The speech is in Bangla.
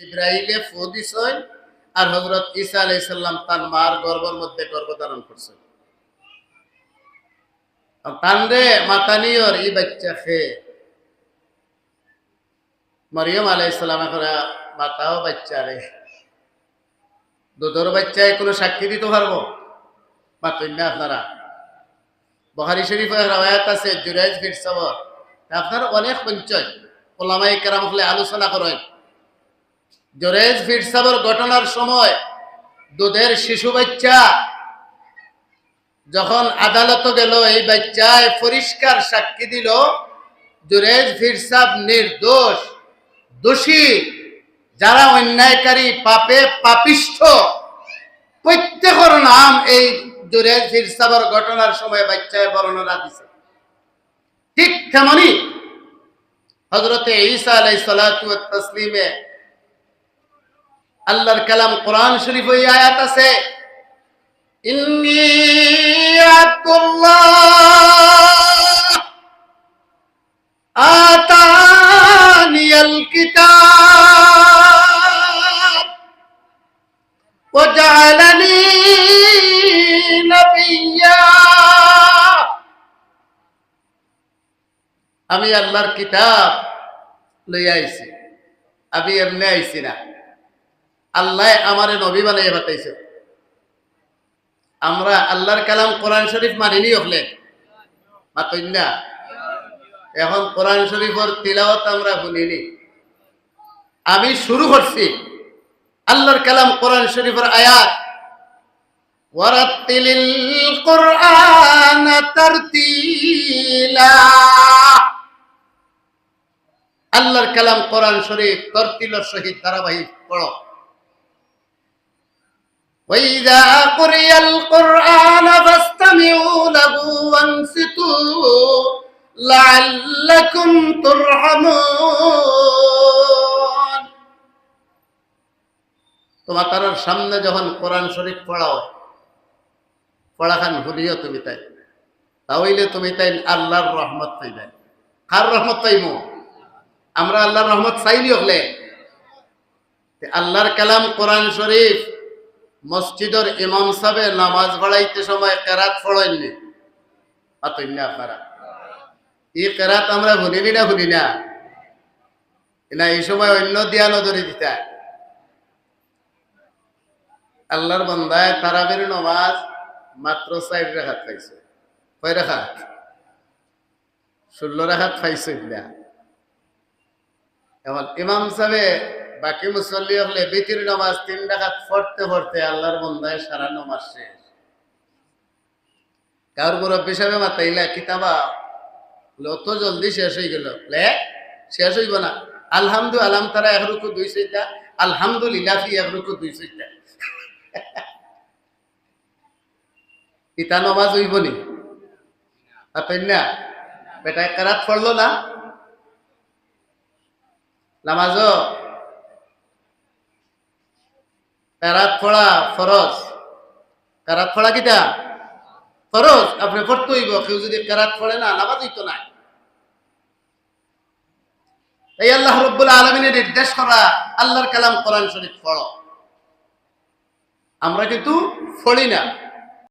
ইব্রাহিমে ফু দিছেন আর হজরত ঈসা আলাইসাল্লাম তার মার গর্ভের মধ্যে গর্ভধারণ করছেন তান্ডে মাতানিয়র ই বাচ্চা খে। মরিয়ম আলাইসাল্লাম এখন মাতাও বাচ্চা রে। দুধর বাচ্চায় কোনো সাক্ষী দিতে পারব? মাতুন না আপনারা। বহারি শরীফের রায়াত আছে, জুরাইজ ফির সবর। আপনার অনেক পঞ্চয় ওলামাই কেরাম হলে আলোচনা করেন। জোরেজ ফিরসাবর ঘটনার সময় দুধের শিশু বাচ্চা যখন আদালত গেল, এই বাচ্চায় পরিষ্কার সাক্ষী দিল জুরেজ ফিরসাব নির্দোষ, দোষী, যারা অন্যায়কারী, পাপে পাপিষ্ঠ। প্রত্যেকের নাম এই জুরেজ ফিরসাবর ঘটনার সময় বাচ্চায় বর্ণনা দিছে। ঠিক তেমনি হজরতে ঈসা আলাই সালাতু তসলিমে আল্লাহর কালাম কোরআন শরীফ ওই আয়াত আছে ইন্নী আব্দুল্লাহ আতানিয়াল কিতাব وجعلني نبيا আমি আল্লাহর কিতাব লইয়া আইছি আমি এমনি আইছি না আল্লাহ আমারে নবী বানাইয়া বাতাইছে আমরা আল্লাহর কালাম কোরআন শরীফ মানিনি হলে। মাতই না? এখন কোরআন শরীফের তিলাওয়াত আমরা শুনিনি। আমি শুরু করছি আল্লাহর কালাম কোরআন শরীফের আয়াত। ওয়ারাত্তিলিল কুরআন তারতিলা। আল্লাহর কালাম কোরআন শরীফ তরতিলর সহিত ধারাবাহিক পড়ো। وإذا قرئ القرآن فاستمعوا له وانصتوا لعلكم ترحمون তোমার তার সামনে যখন কোরআন শরীফ পড়াও পড়াখান ভুলিও তুমি তাই তাহলে তুমি তাই আল্লাহর রহমত পাইবে কার রহমত পাইমো আমরা আল্লাহর রহমত চাইলি হলে আল্লাহর কালাম কোরআন শরীফ মসজিদের ইমাম সাহেব নামাজ পড়াইতে সময় কেরাত পড়েননি পাতই না আপনারা। এই কেরাত আমরা শুনিনি না শুনি না। না এই সময় অন্য দিয়া নজরে দিতা। আল্লাহর বন্দায় তারাবির নমাজ মাত্র চার রেখাত পাইছে। কয় রেখাত? ষোলো রেখাত পাইছে না। ইমাম সাহেব বাকি মুসল্লি হলে বিতির নামাজ তিন ডাকাত পড়তে পড়তে আল্লাহর বন্ধায় সারা নামাজ শেষ। কার মুরব্বী সাহেব মাতাইলা কিতাবা। বলে, অত জলদি শেষ হয়ে গেল। লে শেষ হইব না। আলহামদু আলাম তারা এক রুকু দুই সইটা আলহামদুলিল্লাহ ফি এক রুকু দুই সইটা ইতা নমাজ হইব নি? না? বেটা কারাত পড়ল না? নামাজও কারাত পড়া ফরজ। কারাত পড়া কিটা ফরজ। আপনি পড়তে হইব কেউ যদি কারাত পড়ে না নামাজ হইতো না এই আল্লাহ রব্বুল আলমিনের নির্দেশ করা, আল্লাহর কালাম কোরআন শরীফ পড়ো। আমরা কিন্তু পড়ি না।